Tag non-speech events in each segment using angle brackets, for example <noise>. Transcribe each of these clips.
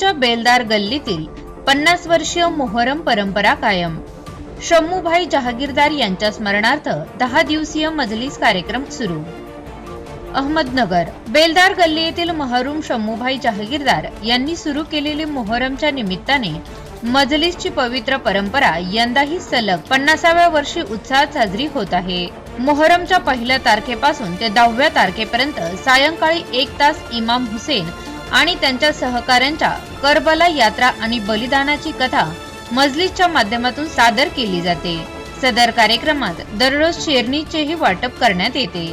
थोरच्या बेलदार गल्लीतील पन्नास वर्षीय मोहरम परंपरा कायम. शम्मूभाई जहागीरदार यांच्या स्मरणार्थ दहा दिवसीय मजलिस कार्यक्रम सुरू. अहमदनगर बेलदार गल्ली येथील महरूम शम्मूभाई जहागीरदार यांनी सुरू केलेली मोहरमच्या निमित्ताने मजलिसची पवित्र परंपरा यंदाही सलग पन्नासाव्या वर्षी उत्साहात साजरी होत आहे. मोहरमच्या पहिल्या तारखेपासून ते दहाव्या तारखेपर्यंत सायंकाळी एक तास इमाम हुसेन आणि त्यांच्या सहकाऱ्यांच्या करबला यात्रा आणि बलिदानाची कथा मजलिसच्या माध्यमातून सादर केली जाते. सदर कार्यक्रमात दररोज शेरणीचेही वाटप करण्यात येते.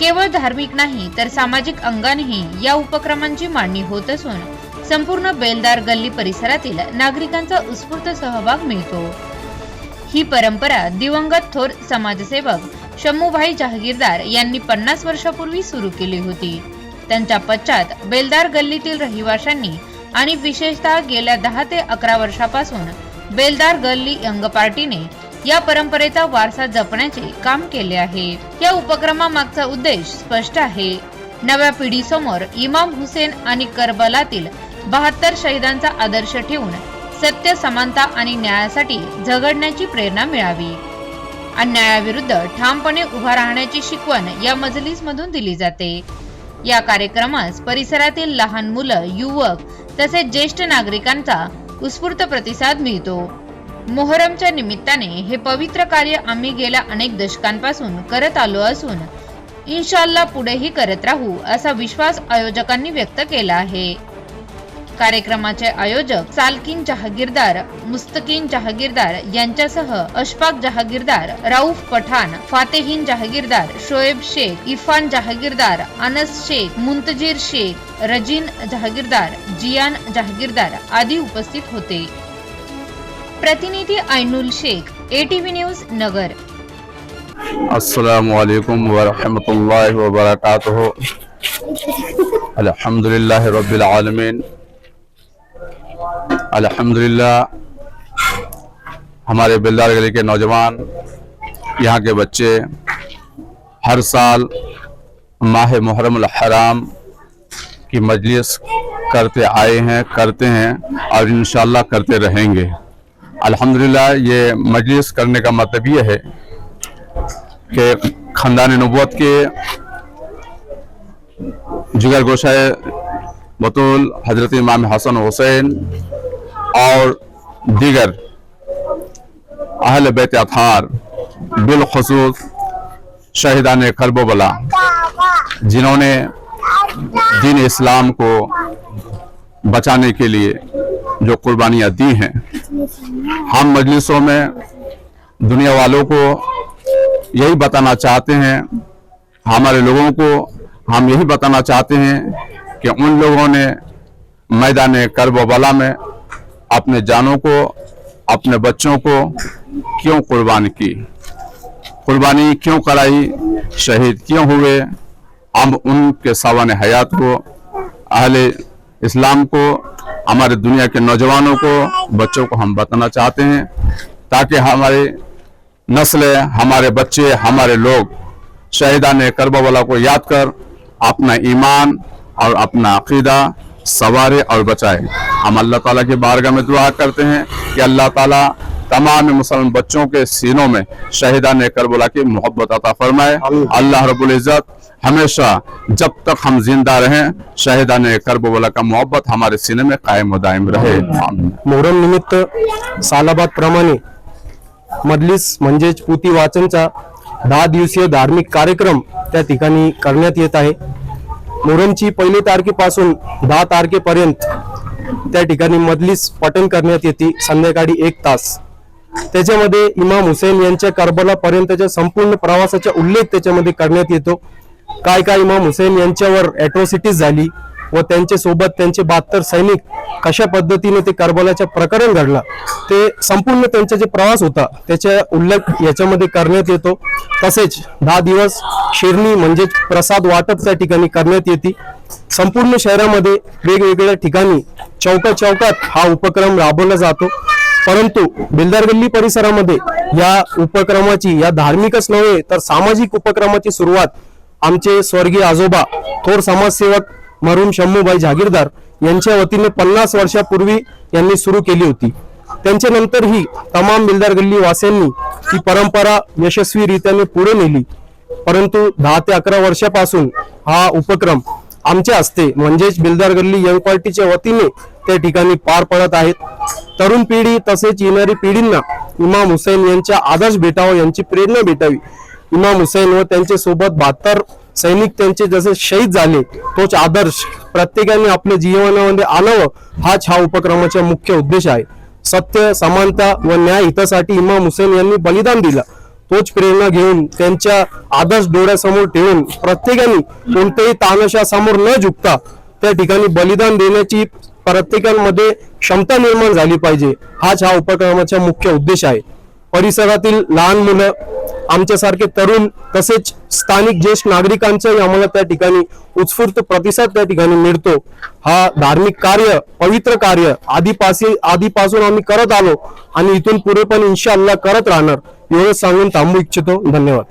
केवळ धार्मिक नाही तर सामाजिक अंगानेही या उपक्रमांची मांडणी होत असून संपूर्ण बेलदार गल्ली परिसरातील नागरिकांचा उत्स्फूर्त सहभाग मिळतो. ही परंपरा दिवंगत थोर समाजसेवक शम्मूभाई जहागीरदार यांनी पन्नास वर्षापूर्वी सुरू केली होती. त्यांच्या पश्चात बेलदार गल्लीतील रहिवाशांनी आणि विशेषतः गेल्या दहा ते अकरा वर्षापासून बेलदार गल्ली यंग पार्टीने या परंपरेचा वारसा जपण्याचे काम केले आहे. या उपक्रमामागचा उद्देश स्पष्ट आहे. नव्या पिढीसमोर इमाम हुसेन आणि करबलातील बहात्तर शहीदांचा आदर्श ठेवून सत्य समानता आणि न्यायासाठी झगडण्याची प्रेरणा मिळावी. अन्यायाविरुद्ध ठामपणे उभा राहण्याची शिकवण या मजलीसमधून दिली जाते. या कार्यक्रमास परिसरातील लहान मुलं युवक तसेच ज्येष्ठ नागरिकांचा उत्स्फूर्त प्रतिसाद मिळतो. मोहरमच्या निमित्ताने हे पवित्र कार्य आम्ही गेल्या अनेक दशकांपासून करत आलो असून इन्शाल्ला पुढेही करत राहू असा विश्वास आयोजकांनी व्यक्त केला आहे. कार्यक्रमाचे आयोजक सालकिन जहागीरदार मुस्तकीन जहागीरदार यांच्यासह अशफाक जहागीरदार राऊफ पठाण फातेहीन जहागीरदार शोएब शेख इरफान जहागीरदार अनस शेख मुंतजीर शेख रजीन जहागीरदार जियान जहागीरदार आदी उपस्थित होते. प्रतिनिधी ऐनुल शेख एटीव्ही न्यूज नगर. <laughs> الحمدللہ، ہمارے بلدار گلی کے نوجوان، یہاں کے بچے، ہر سال ماہ محرم الحرام کی مجلس کرتے آئے ہیں، کرتے ہیں، اور انشاءاللہ کرتے رہیں گے۔ الحمدللہ، یہ مجلس کرنے کا مطلب یہ ہے کہ خاندان نبوت کے جگر گوشہ بطول حضرت امام حسن حسین اور دیگر اہل بیت اتھار بالخصوص شہدان کرب و بلا، جنہوں نے دین اسلام کو بچانے کے لیے جو قربانیاں دی ہیں۔ ہم مجلسوں میں دنیا والوں کو یہی بتانا چاہتے ہیں، ہمارے لوگوں کو ہم یہی بتانا چاہتے ہیں کہ ان لوگوں نے میدان کرب و بلا میں اپنے جانوں کو، اپنے بچوں کو کیوں قربان کی؟ قربانی کیوں کرائی؟ شہید کیوں ہوئے؟ ہم ان کے سوان حیات کو، اہل اسلام کو، ہمارے دنیا کے نوجوانوں کو، بچوں کو ہم بتانا چاہتے ہیں تاکہ ہمارے نسلیں ہمارے بچے، ہمارے لوگ شہیدان کربلا کو یاد کر اپنا ایمان اور اپنا عقیدہ और बचाए हम अल्लाह ताला की बारगाह में दुआ करते हैं कि अल्लाह ताला तमाम मुसलमान बच्चों के सीनों में शहीदान करबला की मोहब्बत अता फरमाए अल्लाह रब्बुल इज़्ज़त हमेशा जब तक हम जिंदा रहें शहीदान करबला का मोहब्बत हमारे सीने में कायम व दायम रहे आमीन मोहरम निमित्त सालाबाद प्रमाणे मजलिस म्हणजेच पुती वाचनचा दहा दिवसीय धार्मिक कार्यक्रम त्या ठिकाणी करण्यात येत आहे मोहरमची पहिली तारखेपासून दहा तारखेपर्यंत त्या ठिकाणी मजलिस पठण करण्यात येते संध्याकाळी एक तास. त्याच्यामध्ये इमाम हुसेन यांच्या करबला पर्यंतच्या संपूर्ण प्रवासाचा उल्लेख त्याच्यामध्ये करण्यात येतो. काय काय इमाम हुसेन यांच्यावर अॅट्रॉसिटीज झाली व त्यांच्यासोबत त्यांचे बहात्तर सैनिक कशा पद्धतीने ते करबलाच्या प्रकरण घडलं ते संपूर्ण त्यांचा जे प्रवास होता त्याचा उल्लेख याच्यामध्ये करण्यात येतो. तसेच दहा दिवस शिरणी म्हणजे प्रसाद वाटप त्या ठिकाणी करण्यात येते. संपूर्ण शहरामध्ये वेगवेगळ्या ठिकाणी चौकात चौकात हा उपक्रम राबवला जातो. परंतु बिल्दार गल्ली परिसरामध्ये या उपक्रमाची या धार्मिकच नव्हे तर सामाजिक उपक्रमाची सुरुवात आमचे स्वर्गीय आजोबा थोर समाजसेवक मरुम शम्मूबाई जहागीरदार यांच्या वतीने पन्नास वर्षापूर्वी यांनी सुरू केली होती. त्यांच्या नंतरही तमाम बिल्डर गल्ली वासियांनी ती परंपरा यशस्वीरित्याने पुढे नेली. परंतु दहा ते अकरा वर्षापासून हा उपक्रम आमच्या हस्ते म्हणजेच बिल्डर गल्ली यंग पार्टीच्या वतीने त्या ठिकाणी पार पडत आहेत. तरुण पिढी तसेच येणारी पिढींना इमाम हुसेन यांच्या आदर्श भेटावं यांची प्रेरणा भेटावी. इमाम हुसेन व त्यांच्यासोबत बहात्तर सैनिक त्यांचे जसे शहीद झाले तोच आदर्श प्रत्येकाने आपल्या जीवनामध्ये आणावं हाच हा उपक्रमाचा मुख्य उद्देश आहे. सत्य समानता व न्याय हितासाठी इमाम हुसेन यांनी बलिदान दिलं. तोच प्रेरणा घेऊन त्यांच्या आदर्श डोळ्यासमोर ठेवून प्रत्येकाने कोणत्याही तानाशासमोर न झुकता त्या ठिकाणी बलिदान देण्याची प्रत्येकांमध्ये क्षमता निर्माण झाली पाहिजे. हाच हा उपक्रमाचा मुख्य उद्देश आहे. परिसरातील लहान मुलं आमच्यासारखे तरुण तसेच स्थानिक ज्येष्ठ नागरिकांचाही आम्हाला त्या ठिकाणी उत्स्फूर्त प्रतिसाद त्या ठिकाणी मिळतो. हा धार्मिक कार्य पवित्र कार्य आधीपासून आधीपासून आम्ही करत आलो आणि इथून पुढे पण इन्शा अल्लाह करत राहणार एवढं सांगून थांबू इच्छितो. धन्यवाद.